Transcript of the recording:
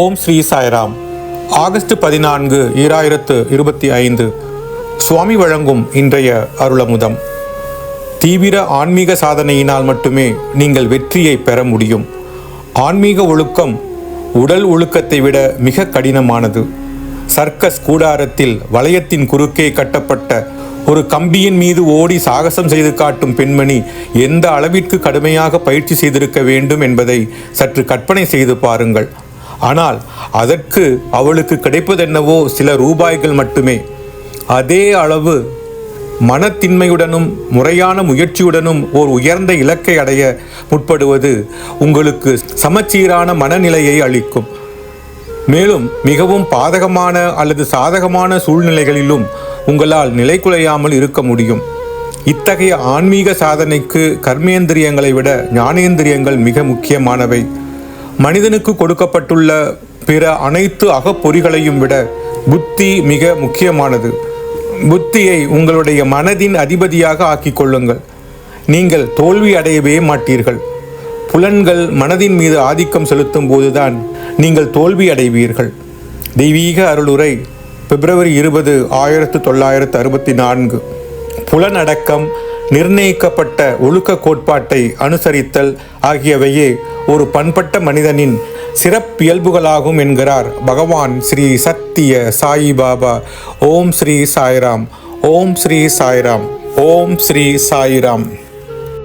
ஓம் Sri Sairam. August பதினான்கு ஈராயிரத்து இருபத்தி ஐந்து. சுவாமி வழங்கும் இன்றைய அருளமுதம். தீவிர ஆன்மீக சாதனையினால் மட்டுமே நீங்கள் வெற்றியை பெற முடியும். ஆன்மீக ஒழுக்கம் உடல் ஒழுக்கத்தை விட மிக கடினமானது. சர்க்கஸ் கூடாரத்தில் வளையத்தின் குறுக்கே கட்டப்பட்ட ஒரு கம்பியின் மீது ஓடி சாகசம் செய்து காட்டும் பெண்மணி எந்த அளவிற்கு கடுமையாக பயிற்சி செய்திருக்க வேண்டும் என்பதை சற்று கற்பனை செய்து பாருங்கள். ஆனால் அதற்கு அவளுக்கு கிடைப்பதென்னவோ சில ரூபாய்கள் மட்டுமே. அதே அளவு மனத்தின்மையுடனும் முறையான முயற்சியுடனும் ஓர் உயர்ந்த இலக்கை அடைய முற்படுவது உங்களுக்கு சமச்சீரான மனநிலையை அளிக்கும். மேலும் மிகவும் பாதகமான அல்லது சாதகமான சூழ்நிலைகளிலும் உங்களால் நிலைக்குலையாமல் இருக்க முடியும். இத்தகைய ஆன்மீக சாதனைக்கு கர்மேந்திரியங்களை விட ஞானேந்திரியங்கள் மிக முக்கியமானவை. மனிதனுக்கு கொடுக்கப்பட்டுள்ள பிற அனைத்து அகப்பொறிகளையும் விட புத்தி மிக முக்கியமானது. புத்தியை உங்களுடைய மனதின் அதிபதியாக ஆக்கிக் கொள்ளுங்கள். நீங்கள் தோல்வி அடையவே மாட்டீர்கள். புலன்கள் மனதின் மீது ஆதிக்கம் செலுத்தும் போதுதான் நீங்கள் தோல்வி அடைவீர்கள். தெய்வீக அருளுரை பிப்ரவரி இருபது ஆயிரத்து தொள்ளாயிரத்து அறுபத்தி நான்கு. புலனடக்கம் நிர்ணயிக்கப்பட்ட ஒழுக்க கோட்பாட்டை அனுசரித்தல் ஆகியவையே ஒரு பண்பட்ட மனிதனின் சிறப்பியல்புகளாகும் என்கிறார் பகவான் ஸ்ரீ சத்திய சாயி பாபா. ஓம் ஸ்ரீ சாய்ராம். ஓம் ஸ்ரீ சாய்ராம். ஓம் ஸ்ரீ சாய்ராம்.